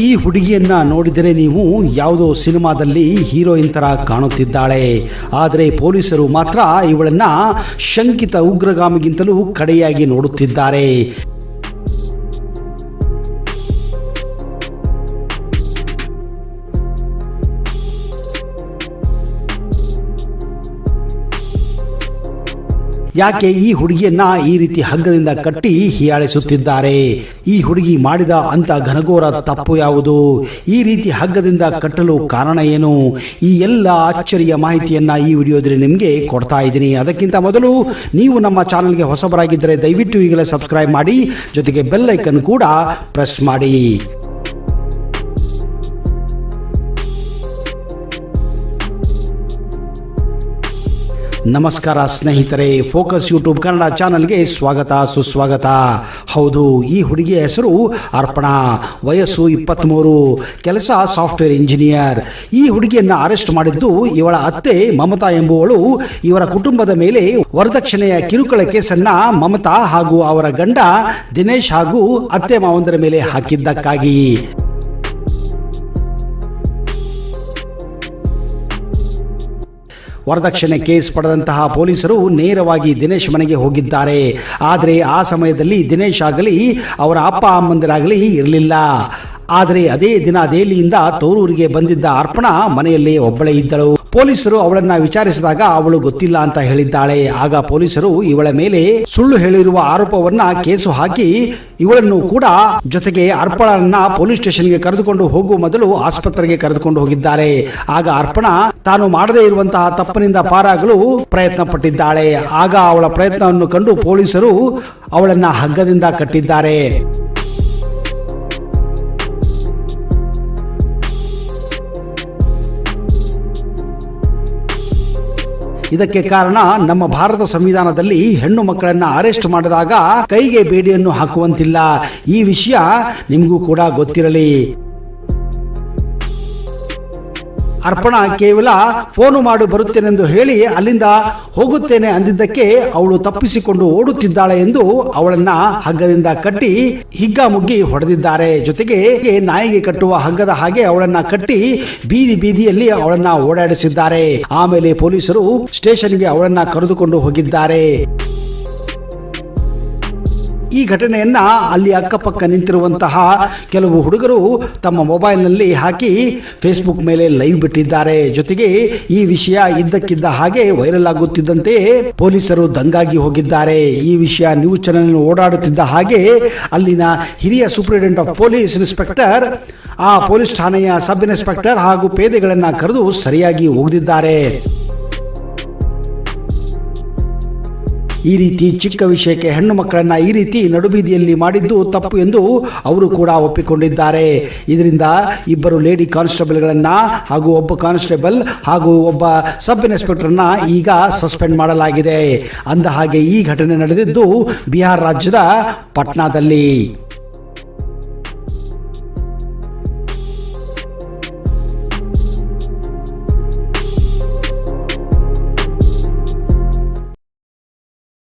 ಈ ಹುಡುಗಿಯನ್ನ ನೋಡಿದರೆ ನೀವು ಯಾವುದೋ ಸಿನಿಮಾದಲ್ಲಿ ಹೀರೋಯಿನ್ ತರ ಕಾಣುತ್ತಿದ್ದಾಳೆ. ಆದರೆ ಪೊಲೀಸರು ಮಾತ್ರ ಇವಳನ್ನ ಶಂಕಿತ ಉಗ್ರಗಾಮಿಗಿಂತಲೂ ಕಡೆಯಾಗಿ ನೋಡುತ್ತಿದ್ದಾರೆ. ಯಾಕೆ ಈ ಹುಡುಗಿಯನ್ನ ಈ ರೀತಿ ಹಗ್ಗದಿಂದ ಕಟ್ಟಿ ಹೀಯಾಳಿಸುತ್ತಿದ್ದಾರೆ? ಈ ಹುಡುಗಿ ಮಾಡಿದ ಅಂತ ಘನಘೋರ ತಪ್ಪು ಯಾವುದು? ಈ ರೀತಿ ಹಗ್ಗದಿಂದ ಕಟ್ಟಲು ಕಾರಣ ಏನು? ಈ ಎಲ್ಲ ಅಚ್ಚರಿಯ ಮಾಹಿತಿಯನ್ನ ಈ ವಿಡಿಯೋದಲ್ಲಿ ನಿಮಗೆ ಕೊಡ್ತಾ ಇದ್ದೀನಿ. ಅದಕ್ಕಿಂತ ಮೊದಲು ನೀವು ನಮ್ಮ ಚಾನಲ್ಗೆ ಹೊಸಬರಾಗಿದ್ದರೆ ದಯವಿಟ್ಟು ಈಗಲೇ ಸಬ್ಸ್ಕ್ರೈಬ್ ಮಾಡಿ, ಜೊತೆಗೆ ಬೆಲ್ ಐಕನ್ ಕೂಡ ಪ್ರೆಸ್ ಮಾಡಿ. ನಮಸ್ಕಾರ ಸ್ನೇಹಿತರೆ ಫೋಕಸ್ ಯೂಟ್ಯೂಬ್ ಕನ್ನಡ ಚಾನಲ್ಗೆ ಸ್ವಾಗತ, ಸುಸ್ವಾಗತ. ಹೌದು, ಈ ಹುಡುಗಿಯ ಹೆಸರು ಅರ್ಪಣಾ. ವಯಸ್ಸು ಇಪ್ಪತ್ತ್ಮೂರು ಕೆಲಸ ಸಾಫ್ಟ್ವೇರ್ ಇಂಜಿನಿಯರ್. ಈ ಹುಡುಗಿಯನ್ನ ಅರೆಸ್ಟ್ ಮಾಡಿದ್ದು ಇವಳ ಅತ್ತೆ ಮಮತಾ ಎಂಬುವಳು. ಇವರ ಕುಟುಂಬದ ಮೇಲೆ ವರದಕ್ಷಿಣೆಯ ಕಿರುಕುಳ ಕೇಸನ್ನ ಮಮತಾ ಹಾಗೂ ಅವರ ಗಂಡ ದಿನೇಶ್ ಹಾಗೂ ಅತ್ತೆ ಮಾವಂದರ ಮೇಲೆ ಹಾಕಿದ್ದಕ್ಕಾಗಿ. ವರದಕ್ಷಿಣೆ ಕೇಸ್ ಪಡೆದಂತಹ ಪೊಲೀಸರು ನೇರವಾಗಿ ದಿನೇಶ್ ಮನೆಗೆ ಹೋಗಿದ್ದಾರೆ. ಆದರೆ ಆ ಸಮಯದಲ್ಲಿ ದಿನೇಶ್ ಆಗಲಿ, ಅವರ ಅಪ್ಪ ಅಮ್ಮಂದಿರಾಗಲಿ ಇರಲಿಲ್ಲ. ಆದರೆ ಅದೇ ದಿನ ದೆಹಲಿಯಿಂದ ತೋರೂರಿಗೆ ಬಂದಿದ್ದ ಅರ್ಪಣಾ ಮನೆಯಲ್ಲಿ ಒಬ್ಬಳೇ ಇದ್ದಳು. ಪೊಲೀಸರು ಅವಳನ್ನ ವಿಚಾರಿಸಿದಾಗ ಅವಳು ಗೊತ್ತಿಲ್ಲ ಅಂತ ಹೇಳಿದ್ದಾಳೆ. ಆಗ ಪೊಲೀಸರು ಇವಳ ಮೇಲೆ ಸುಳ್ಳು ಹೇಳಿರುವ ಆರೋಪವನ್ನ ಕೇಸು ಹಾಕಿ ಇವಳನ್ನು ಕೂಡ ಜೊತೆಗೆ ಅರ್ಪಣನ್ನ ಪೊಲೀಸ್ ಸ್ಟೇಷನ್ಗೆ ಕರೆದುಕೊಂಡು ಹೋಗುವ ಮೊದಲು ಆಸ್ಪತ್ರೆಗೆ ಕರೆದುಕೊಂಡು ಹೋಗಿದ್ದಾರೆ. ಆಗ ಅರ್ಪಣ ತಾನು ಮಾಡದೇ ಇರುವಂತಹ ತಪ್ಪಿನಿಂದ ಪಾರಾಗಲು ಪ್ರಯತ್ನ ಪಟ್ಟಿದ್ದಾಳೆ ಆಗ ಅವಳ ಪ್ರಯತ್ನವನ್ನು ಕಂಡು ಪೊಲೀಸರು ಅವಳನ್ನ ಹಗ್ಗದಿಂದ ಕಟ್ಟಿದ್ದಾರೆ. ಇದಕ್ಕೆ ಕಾರಣ ನಮ್ಮ ಭಾರತ ಸಂವಿಧಾನದಲ್ಲಿ ಹೆಣ್ಣು ಮಕ್ಕಳನ್ನ ಅರೆಸ್ಟ್ ಮಾಡಿದಾಗ ಕೈಗೆ ಬೇಡಿಯನ್ನು ಹಾಕುವಂತಿಲ್ಲ. ಈ ವಿಷಯ ನಿಮಗೂ ಕೂಡ ಗೊತ್ತಿರಲಿ. ಅರ್ಪಣಾ ಕೇವಲ ಫೋನು ಮಾಡಿ ಬರುತ್ತೇನೆಂದು ಹೇಳಿ ಅಲ್ಲಿಂದ ಹೋಗುತ್ತೇನೆ ಅಂದಿದ್ದಕ್ಕೆ ಅವಳು ತಪ್ಪಿಸಿಕೊಂಡು ಓಡುತ್ತಿದ್ದಾಳೆ ಎಂದು ಅವಳನ್ನ ಹಗ್ಗದಿಂದ ಕಟ್ಟಿ ಹಿಗ್ಗ ಮುಗ್ಗಿ ಹೊಡೆದಿದ್ದಾರೆ. ಜೊತೆಗೆ ನಾಯಿಗೆ ಕಟ್ಟುವ ಹಗ್ಗದ ಹಾಗೆ ಅವಳನ್ನ ಕಟ್ಟಿ ಬೀದಿ ಬೀದಿಯಲ್ಲಿ ಅವಳನ್ನ ಓಡಾಡಿಸಿದ್ದಾರೆ. ಆಮೇಲೆ ಪೊಲೀಸರು ಸ್ಟೇಷನ್ಗೆ ಅವಳನ್ನ ಕರೆದುಕೊಂಡು ಹೋಗಿದ್ದಾರೆ. ಈ ಘಟನೆಯನ್ನ ಅಲ್ಲಿ ಅಕ್ಕಪಕ್ಕ ನಿಂತಿರುವಂತಹ ಕೆಲವು ಹುಡುಗರು ತಮ್ಮ ಮೊಬೈಲ್ನಲ್ಲಿ ಹಾಕಿ ಫೇಸ್ಬುಕ್ ಮೇಲೆ ಲೈವ್ ಬಿಟ್ಟಿದ್ದಾರೆ. ಜೊತೆಗೆ ಈ ವಿಷಯ ಇದ್ದಕ್ಕಿದ್ದ ಹಾಗೆ ವೈರಲ್ ಆಗುತ್ತಿದ್ದಂತೆ ಪೊಲೀಸರು ದಂಗಾಗಿ ಹೋಗಿದ್ದಾರೆ. ಈ ವಿಷಯ ನ್ಯೂಸ್ ಚಾನೆಲ್ ಓಡಾಡುತ್ತಿದ್ದ ಹಾಗೆ ಅಲ್ಲಿನ ಹಿರಿಯ ಸೂಪರಿಂಟೆಂಡೆಂಟ್ ಆಫ್ ಪೊಲೀಸ್ ಇನ್ಸ್ಪೆಕ್ಟರ್, ಆ ಪೊಲೀಸ್ ಠಾಣೆಯ ಸಬ್ ಇನ್ಸ್ಪೆಕ್ಟರ್ ಹಾಗೂ ಪೇದೆಗಳನ್ನ ಕರೆದು ಸರಿಯಾಗಿ ಹೋಗದಿದ್ದಾರೆ. ಈ ರೀತಿ ಚಿಕ್ಕ ವಿಷಯಕ್ಕೆ ಹೆಣ್ಣು ಮಕ್ಕಳನ್ನ ಈ ರೀತಿ ನಡುಬೀದಿಯಲ್ಲಿ ಮಾಡಿದ್ದು ತಪ್ಪು ಎಂದು ಅವರು ಕೂಡ ಒಪ್ಪಿಕೊಂಡಿದ್ದಾರೆ. ಇದರಿಂದ ಇಬ್ಬರು ಲೇಡಿ ಕಾನ್ಸ್ಟೇಬಲ್ಗಳನ್ನ ಹಾಗೂ ಒಬ್ಬ ಕಾನ್ಸ್ಟೇಬಲ್ ಹಾಗೂ ಒಬ್ಬ ಸಬ್ ಇನ್ಸ್ಪೆಕ್ಟರ್ನ ಈಗ ಸಸ್ಪೆಂಡ್ ಮಾಡಲಾಗಿದೆ. ಅಂದ ಹಾಗೆ ಈ ಘಟನೆ ನಡೆದಿದ್ದು ಬಿಹಾರ ರಾಜ್ಯದ ಪಟ್ನಾದಲ್ಲಿ.